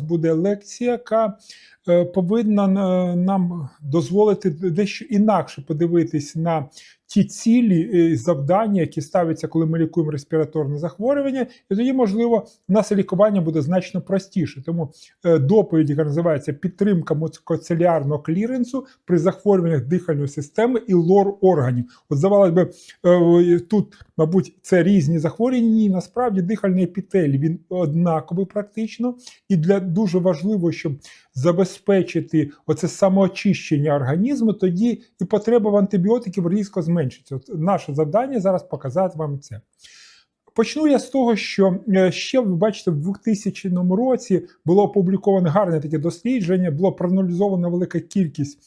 буде лекція, яка е, повинна е, нам дозволити дещо інакше подивитись на ті цілі і завдання, які ставляться, коли ми лікуємо респіраторне захворювання, і тоді, можливо, у нас лікування буде значно простіше. Тому е, доповідь, яка називається підтримка моцикоцелярного кліренсу при захворюваннях дихальної системи і лор органів. От здавалось би, е, тут, мабуть, це різні захворювання. Ні, насправді дихальний епітелій він однаковий практично, і для дуже важливо, щоб забезпечити оце самоочищення організму, тоді і потреба в антибіотиків різко зменшиться. От наше завдання зараз показати вам це. Почну я з того, що е, ще ви бачите, в 2000 році було опубліковане гарне таке дослідження, було проаналізована велика кількість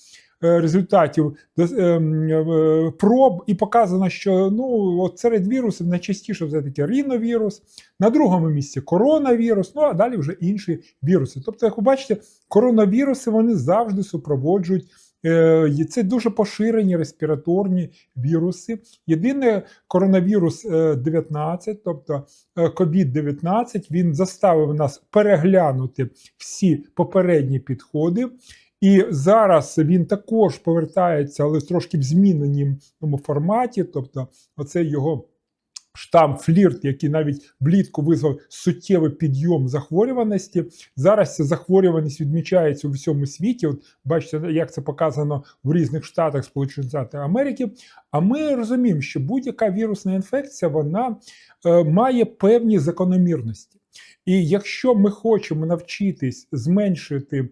результатів дос- ем, е, проб, і показано, що ну, от серед вірусів найчастіше все-таки ріновірус, на другому місці коронавірус, ну а далі вже інші віруси. Тобто, як ви бачите, коронавіруси вони завжди супроводжують. е, Це дуже поширені респіраторні віруси. Єдине, коронавірус е, 19, тобто е, COVID-19, він заставив нас переглянути всі попередні підходи. І зараз він також повертається, але в трошки в зміненому форматі. Тобто, оце його штам флірт, який навіть влітку визвав суттєвий підйом захворюваності. Зараз ця захворюваність відмічається у всьому світі. От бачите, як це показано в різних штатах Сполучених Штатів Америки. А ми розуміємо, що будь-яка вірусна інфекція вона е, має певні закономірності. І якщо ми хочемо навчитись зменшити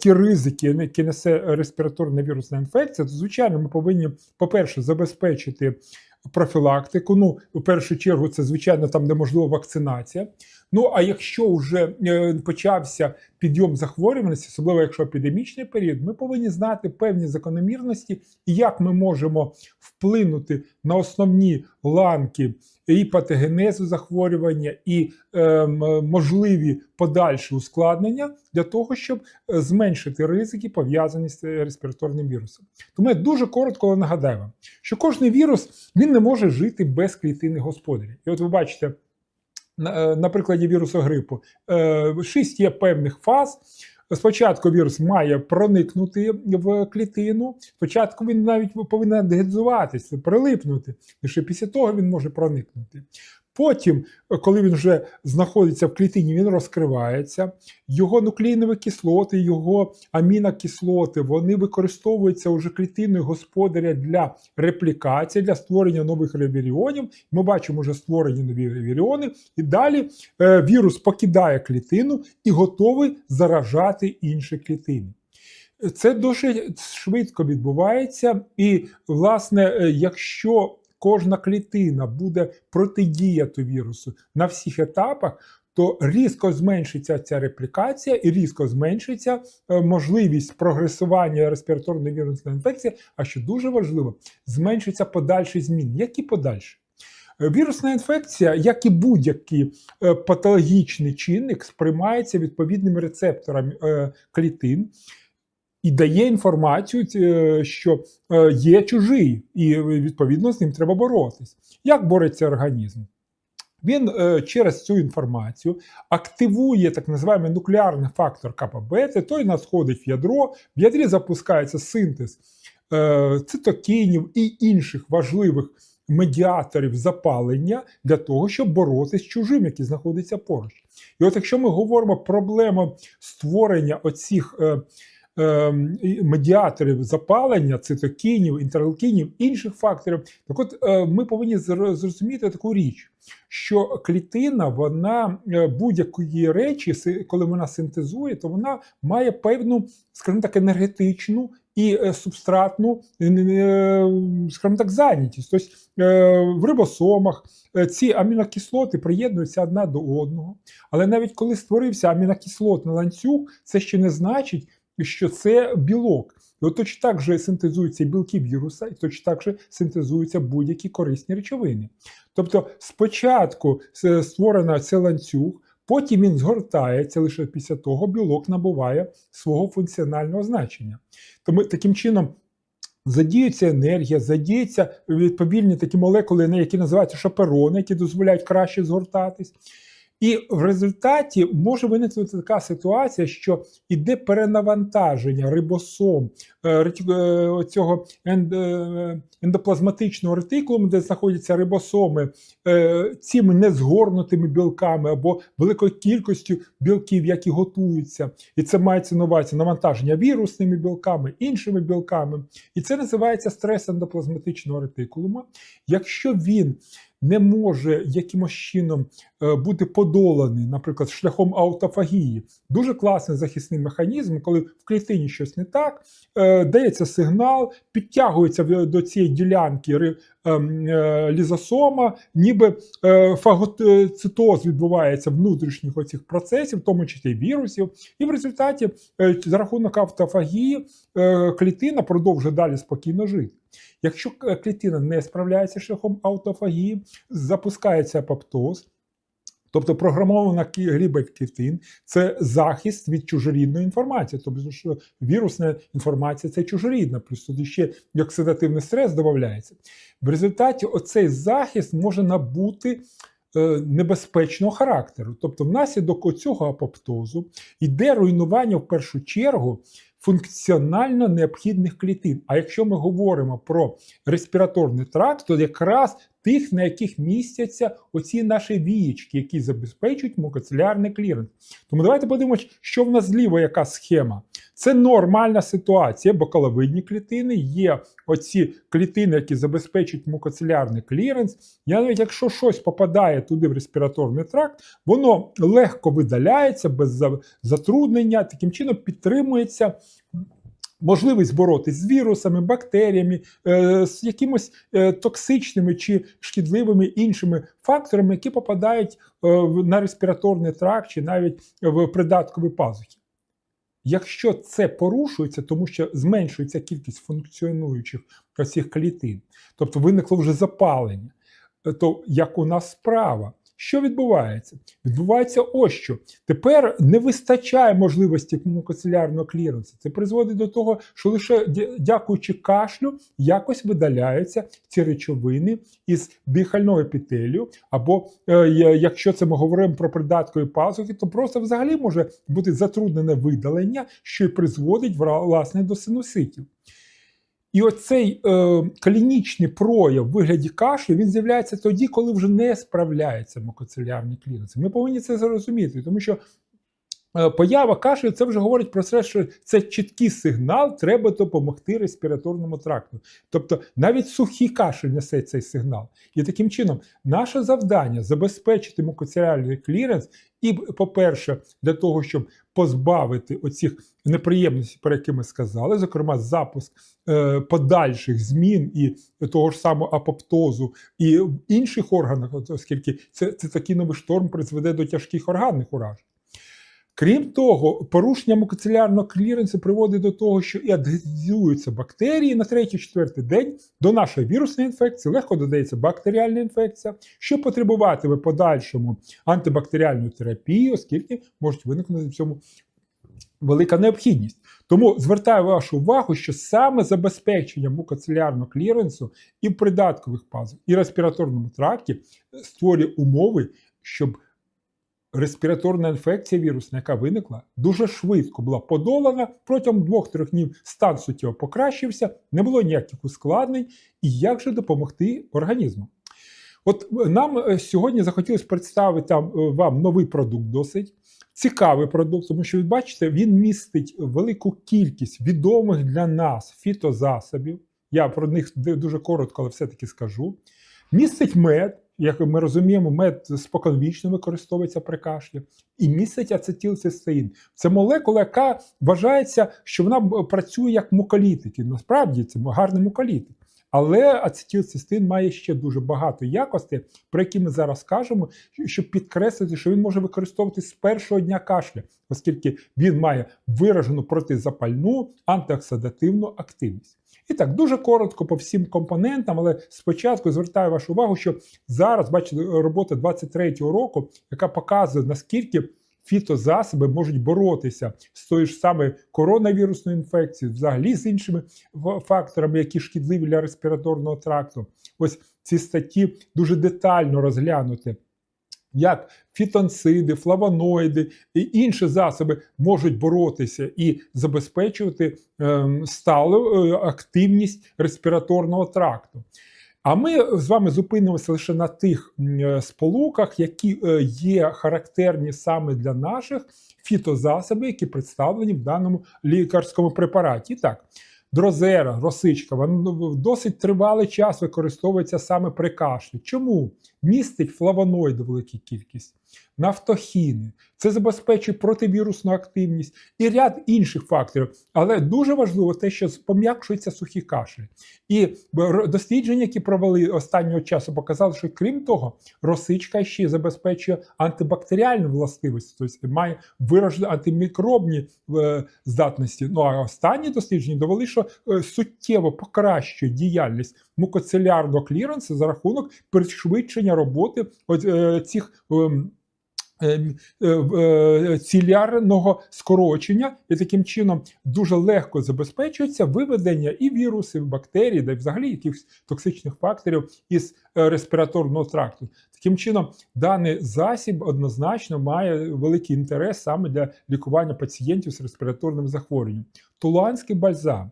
ті ризики, які несе респіраторна вірусна інфекція, то звичайно ми повинні, по-перше, забезпечити профілактику. Ну, в першу чергу, це звичайно там, неможлива вакцинація. Ну а якщо вже е, почався підйом захворюваності, особливо якщо епідемічний період, ми повинні знати певні закономірності і як ми можемо вплинути на основні ланки і патогенезу захворювання, і е, можливі подальші ускладнення для того, щоб е, зменшити ризики, пов'язані з е, респіраторним вірусом. Тому я дуже коротко нагадаю вам, що кожний вірус він не може жити без клітини господаря. І от ви бачите. На, е, прикладі вірусу грипу, е, шість є певних фаз. Спочатку вірус має проникнути в клітину. Спочатку він навіть повинен адгезуватися, прилипнути. Ще після того він може проникнути. Потім, е, коли він вже знаходиться в клітині, він розкривається. Його нуклеїнові кислоти, його амінокислоти, вони використовуються уже клітиною господаря для реплікації, для створення нових ревіріонів. Ми бачимо вже створені нові ревіріони. І далі е, вірус покидає клітину і готовий заражати інші клітини. Це дуже швидко відбувається, і, власне, е, якщо кожна клітина буде протидіяти вірусу на всіх етапах, то різко зменшиться ця реплікація і різко зменшиться е, можливість прогресування респіраторної вірусної інфекції, а що дуже важливо, зменшиться подальші зміни. Які подальші? Е, Вірусна інфекція, як і будь-який е, патологічний чинник, сприймається відповідними рецепторами клітин і дає інформацію, е, що е, є чужий, і е, відповідно з ним треба боротись. Як бореться організм? Він через цю інформацію активує так називаємо нуклеарний фактор КПБ, це той нас входить в ядро, в ядрі запускається синтез цитокінів і інших важливих медіаторів запалення для того, щоб боротися з чужим, який знаходиться поруч. І от якщо ми говоримо про проблему створення оцих медіаторів запалення, цитокінів, інтерлейкінів, інших факторів, так от е, ми повинні зрозуміти таку річ, що клітина, вона е, будь-якої речі, коли вона синтезує, то вона має певну, скажімо так, енергетичну і е, субстратну, скажімо так, зайнятість. Тобто в рибосомах ці амінокислоти приєднуються одна до одного. Але навіть коли створився амінокислотний ланцюг, це ще не значить, що це білок. І от точно так же синтезуються білки віруса, і точно так же синтезуються будь-які корисні речовини. Тобто, спочатку с- створено цей ланцюг, потім він згортається, лише після того білок набуває свого функціонального значення. Тому таким чином. Задіюється енергія, задіються відповідні такі молекули, які називаються шаперони, які дозволяють краще згортатись. І в результаті може виникнути така ситуація, що іде перенавантаження рибосом е, е, цього е, ендоплазматичного ретикулуму, де знаходяться рибосоми, цими незгорнутими білками або великою кількістю білків, які готуються. І це мається на увазі навантаження вірусними білками, іншими білками. І це називається стрес ендоплазматичного ретикулума. Якщо він не може якимось чином е, бути подоланий, наприклад, шляхом аутофагії, дуже класний захисний механізм, коли в клітині щось не так, е, дається сигнал, підтягується до цієї ділянки лізосома, ніби е, фагоцитоз відбувається внутрішніх оцих процесів, в тому числі вірусів, і в результаті е, за рахунок автофагії е, клітина продовжує далі спокійно жити. Якщо клітина не справляється шляхом автофагії, запускається апоптоз, тобто програмована кі- грібель це захист від чужорідної інформації. Тобто, що вірусна інформація це чужорідна, плюс туди ще і оксидативний стрес додається. В результаті оцей захист може набути е, небезпечного характеру. Тобто, внаслідок цього апоптозу йде руйнування в першу чергу функціонально необхідних клітин. А якщо ми говоримо про респіраторний тракт, то якраз тих, на яких містяться оці наші вієчки, які забезпечують мукоцелярний кліренс. Тому давайте подивимось, що в нас зліва, яка схема. Це нормальна ситуація, бо коловидні клітини є оці клітини, які забезпечують мукоцелярний кліренс. Я навіть якщо щось попадає туди в респіраторний тракт, воно легко видаляється без затруднення, таким чином підтримується. Можливість боротись з вірусами, бактеріями, е, з якимось е, токсичними чи шкідливими іншими факторами, які попадають е, на респіраторний тракт чи навіть в придаткові пазухи. Якщо це порушується, тому що зменшується кількість функціонуючих цих клітин, тобто виникло вже запалення, то як у нас справа? Що відбувається? Відбувається ось що. Тепер не вистачає можливості мукоцелярного кліренсу. Це призводить до того, що лише дякуючи кашлю якось видаляються ці речовини із дихального епітелію, або е, якщо це ми говоримо про придаткові пазухи, то просто взагалі може бути затруднене видалення, що й призводить власне до синуситів. І оцей е, клінічний прояв в вигляді кашлю він з'являється тоді, коли вже не справляється мукоцелярні кліноси. Ми повинні це зрозуміти, тому що поява кашлю це вже говорить про те, що це чіткий сигнал, треба допомогти респіраторному тракту. Тобто навіть сухий кашель несе цей сигнал. І таким чином, наше завдання забезпечити мукоцелярний кліренс, і, по-перше, для того, щоб позбавити оцих неприємностей, про які ми сказали, зокрема, запуск е, подальших змін і того ж самого апоптозу і в інших органах, оскільки це, це такий новий шторм призведе до тяжких органних уражень. Крім того, порушення мукоцелярного кліренсу приводить до того, що і адгезуються бактерії на третій-четвертий день до нашої вірусної інфекції, легко додається бактеріальна інфекція, що потребуватиме подальшому антибактеріальної терапії, оскільки можуть виникнути в цьому велика необхідність. Тому звертаю вашу увагу, що саме забезпечення мукоцелярного кліренсу і в придаткових пазах, і респіраторному тракті створює умови, щоб респіраторна інфекція вірусна, яка виникла, дуже швидко була подолана. Протягом 2-3 днів стан суттєво покращився, не було ніяких ускладнень. І як же допомогти організму? От е, нам е, сьогодні захотілося представити е, вам новий продукт досить. Цікавий продукт, тому що ви бачите, він містить велику кількість відомих для нас фітозасобів. Я про них дуже коротко, але все-таки скажу. Містить мед, як ми розуміємо, мед споконвічно використовується при кашлі, і містить ацетилцистеїн. Це молекула, яка вважається, що вона працює як муколітик. І Насправді це гарний муколітик. Але ацетилцистин має ще дуже багато якостей, про які ми зараз кажемо, щоб підкреслити, що він може використовуватись з першого дня кашля, оскільки він має виражену протизапальну антиоксидативну активність. І так, дуже коротко по всім компонентам, але спочатку звертаю вашу увагу, що зараз, бачите, робота 23-го року, яка показує, наскільки фітозасоби можуть боротися з тою ж самою коронавірусною інфекцією, взагалі з іншими факторами, які шкідливі для респіраторного тракту. Ось ці статті дуже детально розглянути. Як фітонциди, флавоноїди і інші засоби можуть боротися і забезпечувати ем, сталу е, активність респіраторного тракту. А ми з вами зупинимося лише на тих е, сполуках, які е, є характерні саме для наших фітозасобів, які представлені в даному лікарському препараті. І так, дрозера, росичка, вона досить тривалий час використовується саме при кашлі. Чому? Містить флавоноїди велику кількість, нафтохіни. Це забезпечує противірусну активність і ряд інших факторів. Але дуже важливо те, що пом'якшується сухі кашлі. І дослідження, які провели останнього часу, показали, що крім того, росичка ще забезпечує антибактеріальну властивість, тобто має виражені антимікробні е, здатності. Ну а останні дослідження довели, що е, суттєво покращує діяльність мукоцелярного кліренсу за рахунок пришвидшення роботи от, е, цих. ем, е, е, е, цілярного скорочення, і таким чином дуже легко забезпечується виведення і вірусів, бактерій, да взагалі якихось токсичних факторів із респіраторного тракту. Таким чином, даний засіб однозначно має великий інтерес саме для лікування пацієнтів з респіраторним захворюванням. Тулуанський бальзам.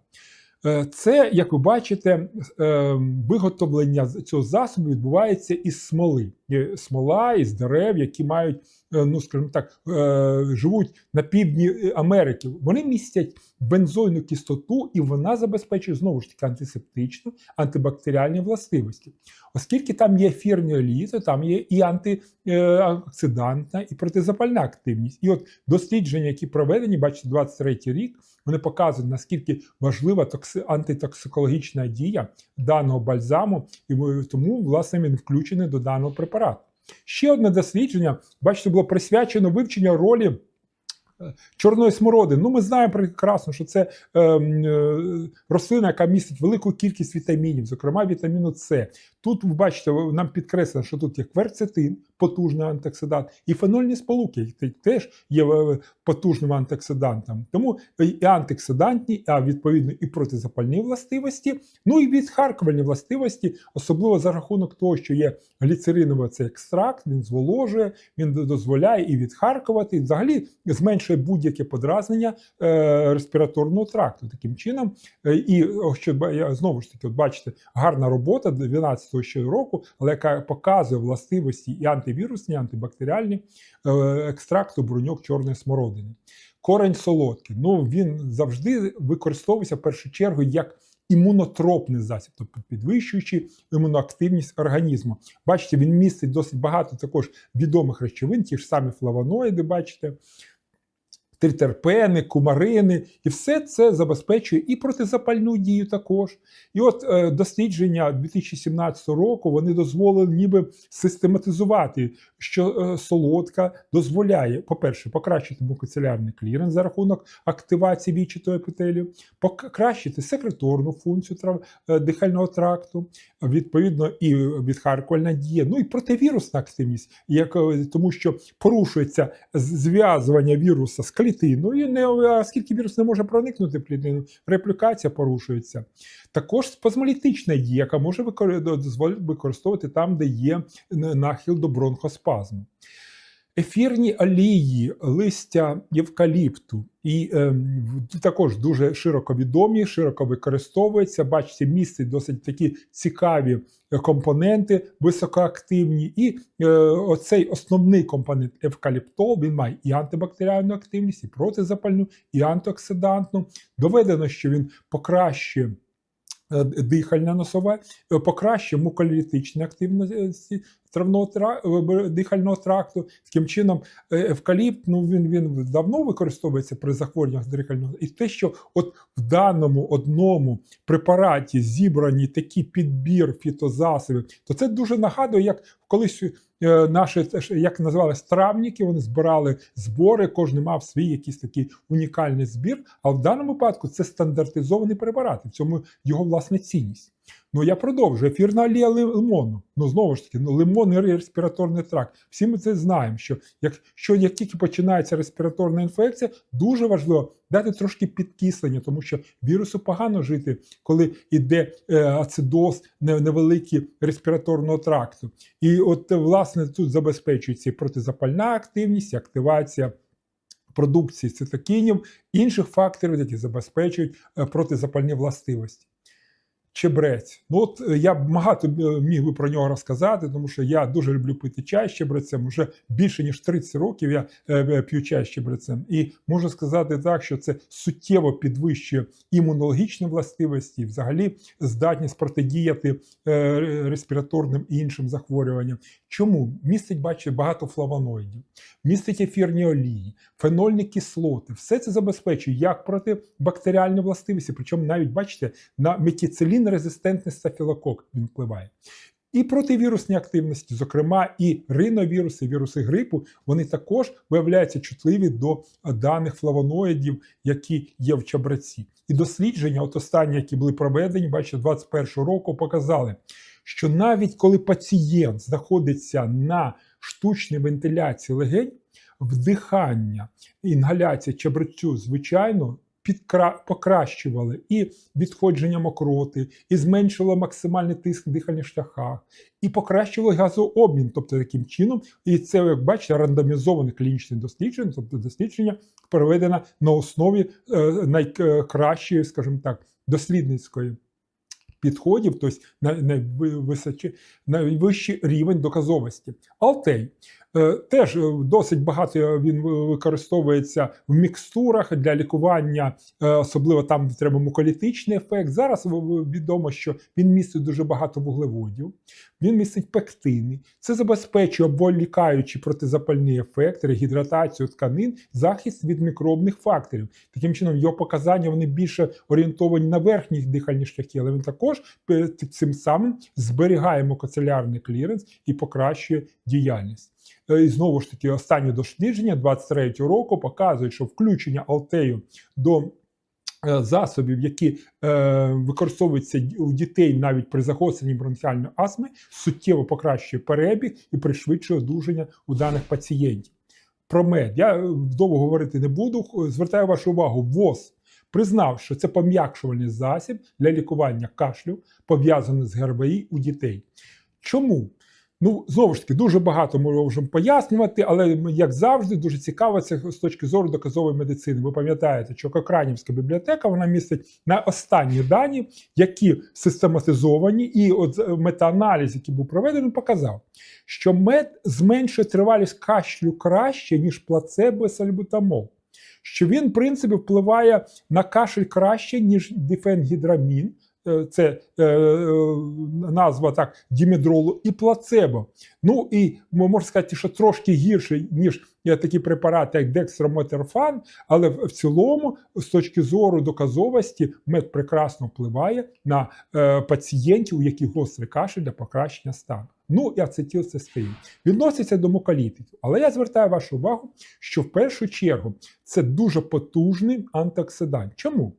Е, Це, як ви бачите, е, виготовлення цього засобу відбувається із смоли. Є Смола із дерев, які мають, е, ну скажімо так, е, живуть на півдні е, Америки. Вони містять бензойну кислоту, і вона забезпечує знову ж таки антисептичну, антибактеріальні властивості. Оскільки там є ефірні олії, там є і антиоксидантна, і протизапальна активність. І от дослідження, які проведені, бачите, 23 рік, вони показують, наскільки важлива токси- антитоксикологічна дія даного бальзаму, і тому, власне, він включений до даного препарату. Ще одне дослідження, бачите, було присвячено вивченню ролі е, чорної смородини. Ну, ми знаємо прекрасно, що це е, е, рослина, яка містить велику кількість вітамінів, зокрема вітаміну С. Тут ви бачите, нам підкреслено, що тут є кверцетин, потужний антиоксидант, і фенольні сполуки, теж є е, потужним антиоксидантом. Тому і антиоксидантні, а відповідно і протизапальні властивості, ну і відхаркувальні властивості, особливо за рахунок того, що є гліцериновий цей екстракт, він зволожує, він дозволяє і відхаркувати, і взагалі зменшує будь-яке подразнення е, респіраторного тракту. Таким чином, е, і що знову ж таки, от бачите, гарна робота 12-го ще року, але яка показує властивості і антивірусні, антибактеріальні екстракт обруньок чорної смородини. Корень солодкий. Ну він завжди використовується в першу чергу як імунотропний засіб, тобто підвищуючи імуноактивність організму. Бачите, він містить досить багато також відомих речовин, ті ж самі флавоноїди, бачите. Тритерпени, кумарини, і все це забезпечує і протизапальну дію також. І от е, дослідження 2017 року вони дозволили ніби систематизувати, що е, солодка дозволяє, по-перше, покращити мукоцелярний кліренс за рахунок активації вічитого епітелію, покращити секреторну функцію трав, е, дихального тракту, відповідно, і відхаркувальна дія, ну і противірусна активність, як, е, тому що порушується зв'язування віруса з клітиною, не, оскільки вірус не може проникнути в клітину, реплікація порушується. Також спазмолітична дія, яка може дозволити використовувати там, де є нахил до бронхоспазму. Ефірні олії, листя евкаліпту і е, також дуже широко відомі, широко використовуються. Бачите, містить досить такі цікаві е, компоненти, високоактивні. І е, оцей основний компонент евкаліптол він має і антибактеріальну активність, і протизапальну, і антиоксидантну. Доведено, що він покращує. е, Дихальне носове е, покращує муколітичні активності дихального тракту. Таким чином, е, евкаліпт ну він, він давно використовується при захворюваннях з дихального. І те, що от в даному одному препараті зібрані такі підбір фітозасобів, то це дуже нагадує, як колись е, наші як називалися травники, вони збирали збори, кожен мав свій якийсь такий унікальний збір. А в даному випадку це стандартизований препарат, і в цьому його власне цінність. Ну я продовжую. Ефірна олія лимону. Ну знову ж таки, ну лимон і респіраторний тракт. Всі ми це знаємо. Що якщо як тільки починається респіраторна інфекція, дуже важливо дати трошки підкислення, тому що вірусу погано жити, коли йде е, ацидоз невеликий респіраторного тракту. І от власне тут забезпечується і протизапальна активність, активація. Продукції цитокінів, інших факторів, які забезпечують е, протизапальні властивості. Чебрець. Ну от е, я багато міг би про нього розказати, тому що я дуже люблю пити чай з чебрецем. Уже більше ніж 30 років я е, п'ю чай з чебрецем. І можу сказати так, що це суттєво підвищує імунологічні властивості, взагалі здатність протидіяти е, респіраторним і іншим захворюванням. Чому містить, бачите, багато флавоноїдів, містить ефірні олії, фенольні кислоти. Все це забезпечує як протибактеріальні властивості, причому навіть бачите, на резистентний стафілокок він впливає. І противірусні активності, зокрема, і риновіруси, віруси грипу, вони також виявляються чутливі до даних флавоноїдів, які є в чабраці. І дослідження, от останні, які були проведені, бачите, 21 року, показали, що навіть коли пацієнт знаходиться на штучній вентиляції легень, вдихання, інгаляція чабрецю, звичайно, підкра... покращували і відходження мокроти, і зменшувало максимальний тиск в дихальних шляхах, і покращувало газообмін. Тобто, таким чином, і це, як бачите, рандомізоване клінічне дослідження, тобто дослідження проведено на основі е, найкращої, скажімо так, дослідницької. Підходів, тобто найвищий рівень доказовості. Алтей теж е, досить багато він використовується в мікстурах для лікування, е, особливо там, де треба муколітичний ефект. Зараз відомо, що він містить дуже багато вуглеводів, він містить пектини. Це забезпечує обволікаючий протизапальний ефект, регідратацію тканин, захист від мікробних факторів. Таким чином, його показання вони більше орієнтовані на верхні дихальні шляхи, але він також цим самим зберігає мукоцелярний кліренс і покращує діяльність. Е, і знову ж таки, останні дослідження 23-го року показують, що включення Алтею до е, засобів, які е, використовуються у дітей навіть при загостренні бронхіальної астми, суттєво покращує перебіг і пришвидшує одужання у даних пацієнтів. Про мед я довго говорити не буду. Звертаю вашу увагу, ВОЗ признав, що це пом'якшувальний засіб для лікування кашлю, пов'язаний з ГРВІ у дітей. Чому? Ну, знову ж таки, дуже багато ми можемо пояснювати, але як завжди, дуже цікаво це з точки зору доказової медицини. Ви пам'ятаєте, що Кокранівська бібліотека вона містить на останні дані, які систематизовані, і от метааналіз, який був проведений, показав, що мед зменшує тривалість кашлю краще, ніж плацебо сальбутамол. Що він, в принципі, впливає на кашель краще, ніж дифенгідрамін, Е, це е, е, назва так дімедролу, і плацебо. Ну і можна сказати, що трошки гірше, ніж такі препарати, як декстрометерфан, але в цілому, з точки зору доказовості, мед прекрасно впливає на е, пацієнтів, у яких гострий кашель для покращення стану. Ну і ацетилцистеїн. Відноситься до муколітиків. Але я звертаю вашу увагу, що в першу чергу це дуже потужний антиоксидант. Чому?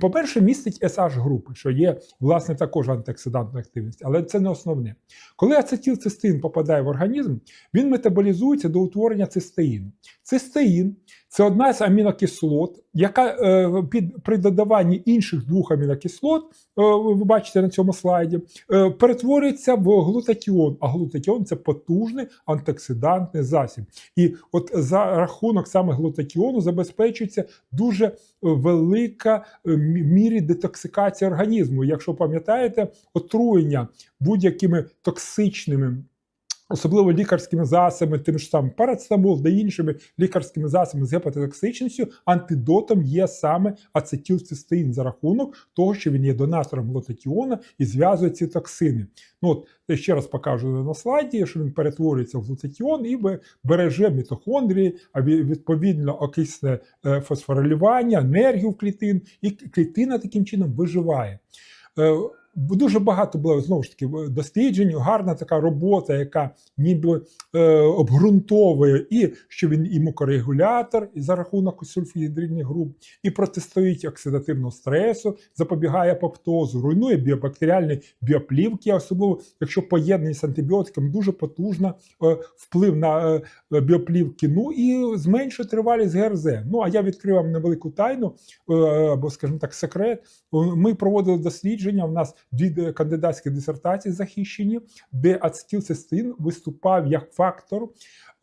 По-перше, містить sh групи, що є, власне, також антиоксидантна активність, але це не основне. Коли ацетилцистеїн попадає в організм, він метаболізується до утворення цистеїну. Цистеїн це одна з амінокислот, яка е, під при додаванні інших двох амінокислот, е, ви бачите на цьому слайді, е, перетворюється в глутатіон. А глутатіон це потужний антиоксидантний засіб. І от за рахунок саме глутатіону забезпечується дуже велика мірі детоксикація організму. Якщо пам'ятаєте, отруєння будь-якими токсичними особливо лікарськими засобами, тим ж самим парацетамол та іншими лікарськими засобами з гепатотоксичністю, антидотом є саме ацетилцистеїн за рахунок того, що він є донатором глутатіона і зв'язує ці токсини. Ну от я ще раз покажу на слайді, що він перетворюється в глутатіон і береже мітохондрії, а відповідно окисне е, фосфорилювання, енергію в клітин, і клітина таким чином виживає. Дуже багато було знову ж таки досліджень, гарна така робота, яка ніби е, обґрунтовує і що він і мукорегулятор, і за рахунок сульфігідридних груп, і протистоїть оксидативного стресу, запобігає апоптозу, руйнує біобактеріальні біоплівки, особливо якщо поєднані з антибіотиками, дуже потужно е, вплив на е, біоплівки. Ну і зменшує тривалість ГРЗ. Ну а я відкрив вам невелику тайну, е, або, скажімо так, секрет. Ми проводили дослідження. У нас дві кандидатські дисертації захищені, де ацетилцистин виступав як фактор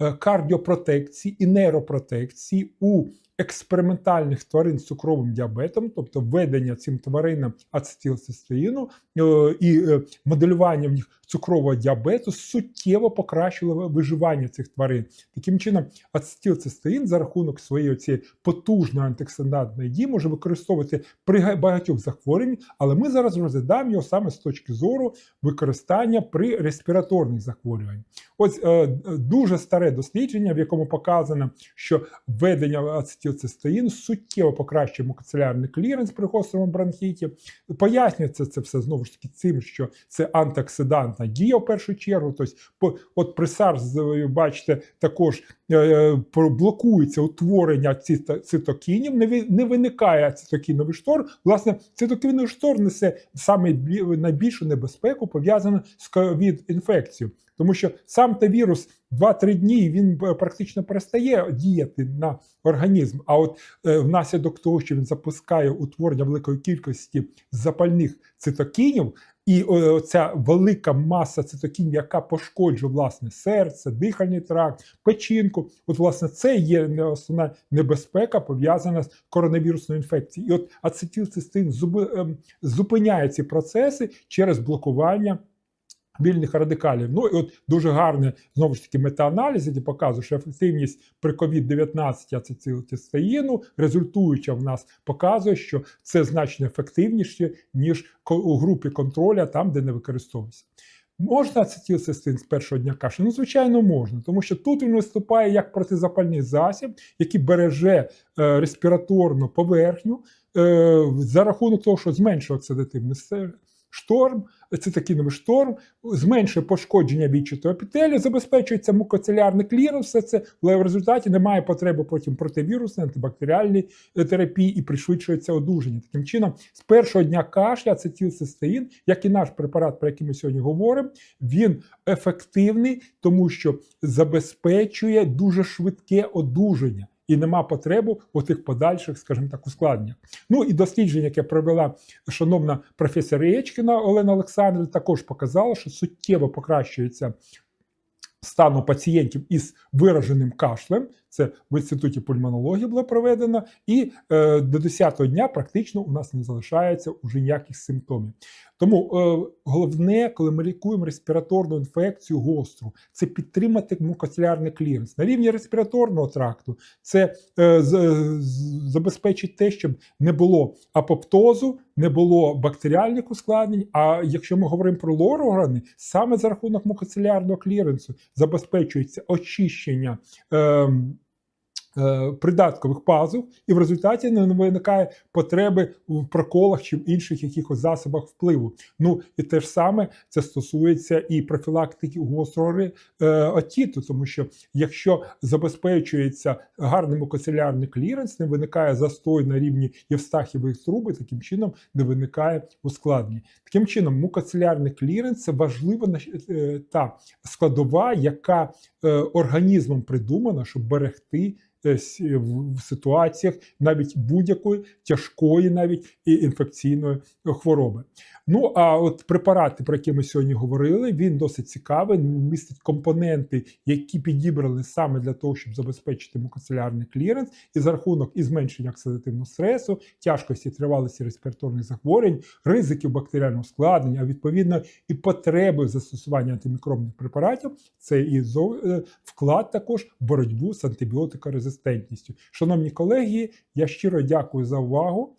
е, кардіопротекції і нейропротекції у експериментальних тварин з цукровим діабетом, тобто введення цим тваринам ацетилцистеїну е, і е, моделювання в них цукрового діабету суттєво покращило виживання цих тварин. Таким чином, ацетилцистеїн за рахунок своєї цієї потужної антиоксидантної дії може використовувати при багатьох захворюваннях, але ми зараз розглядаємо його саме з точки зору використання при респіраторних захворюваннях. Ось е, дуже старе дослідження, в якому показано, що введення ацетилцистеїну суттєво покращує мукоцелярний кліренс при гострому бронхіті. Пояснюється це все знову ж таки цим, що це антиоксидантна дія в першу чергу. Тобто, от при SARS, бачите, також е, блокується утворення цитокінів, не виникає цитокіновий штор. Власне, цитокіновий штор несе саме найбільшу небезпеку пов'язану з ковід-інфекцією. Тому що сам та вірус 2-3 дні він практично перестає діяти на організм. А от е, внаслідок того, що він запускає утворення великої кількості запальних цитокінів, і ця велика маса цитокінів, яка пошкоджує власне серце, дихальний тракт, печінку. От, власне, це є основна небезпека, пов'язана з коронавірусною інфекцією. І от ацетилцистин ем, зупиняє ці процеси через блокування вільних радикалів. Ну і от дуже гарний знову ж таки метааналіз, який показує, що ефективність при COVID-19 ацетилцистеїну, результуюча в нас, показує, що це значно ефективніше, ніж у групі контроля, там, де не використовується. Можна ацетилцистин з першого дня каші? Ну, звичайно, можна, тому що тут він виступає як протизапальний засіб, який береже е, респіраторну поверхню е, за рахунок того, що зменшує оксидативний шторм, цитокіновий шторм, зменшує пошкодження відчутого епітелію, забезпечується мукоцелярний кліренс, все це, але в результаті немає потреби потім противірусної, антибактеріальної терапії і пришвидшується одужання. Таким чином, з першого дня кашля ацетилцистеїн, як і наш препарат, про який ми сьогодні говоримо, він ефективний, тому що забезпечує дуже швидке одужання і нема потреби у тих подальших, скажімо так, ускладненнях. Ну і дослідження, яке провела шановна професор Єчкіна Олена Олександрівна, також показало, що суттєво покращується стану пацієнтів із вираженим кашлем. Це в інституті пульмонології було проведено, і е, до 10-го дня практично у нас не залишається уже ніяких симптомів. Тому е, головне, коли ми лікуємо респіраторну інфекцію гостру, це підтримати мукоцелярний кліренс. На рівні респіраторного тракту це е, з, забезпечить те, щоб не було апоптозу, не було бактеріальних ускладнень. А якщо ми говоримо про лор-органи, саме за рахунок мукоцелярного кліренсу забезпечується очищення. Е, Е, придаткових пазух, і в результаті не виникає потреби в проколах чи в інших якихось засобах впливу. Ну і те ж саме це стосується і профілактики гострого е, отіту, тому що якщо забезпечується гарний мукоцелярний кліренс, не виникає застой на рівні євстахівих труб, і таким чином не виникає ускладнення. Таким чином, мукоцелярний кліренс це важлива е, та складова, яка організмом придумана, щоб берегти. Е, в ситуаціях навіть будь-якої тяжкої, навіть і інфекційної хвороби. Ну а от препарати, про які ми сьогодні говорили, він досить цікавий, містить компоненти, які підібрали саме для того, щоб забезпечити мукоцелярний кліренс, і за рахунок і зменшення оксидативного стресу, тяжкості тривалості респіраторних захворювань, ризиків бактеріального складення, а відповідно і потреби застосування антимікробних препаратів, це і е, вклад також в боротьбу з антибіотикорезистентністю. Шановні колеги, я щиро дякую за увагу.